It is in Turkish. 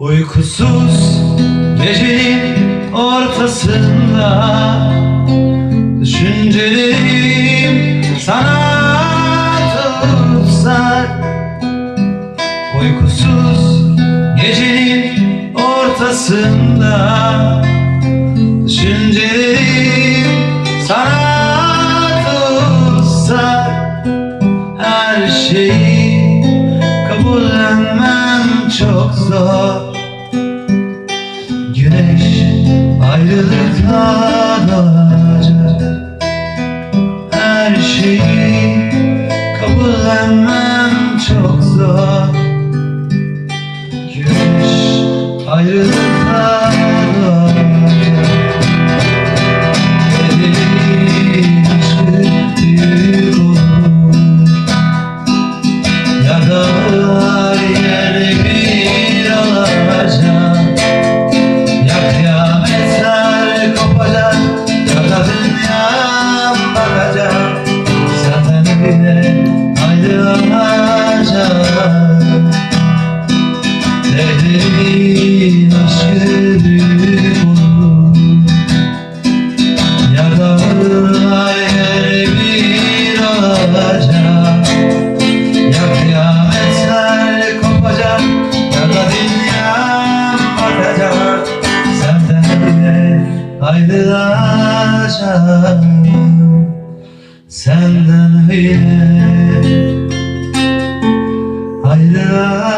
Uykusuz gecenin ortasında Düşüncelerim sana tutsak Uykusuz gecenin ortasında Düşüncelerim sana tutsak Her şeyi kabullenmem çok zor doğacak Her şeyi kabullenmem çok zor. Güneş doğacak ayrılacak Dehrin aşkı büyük Ya da yer bir olacak Ya kıyametler kopacak Ya da dünya bakacak Senden bile ayrılacak Senden bile Love.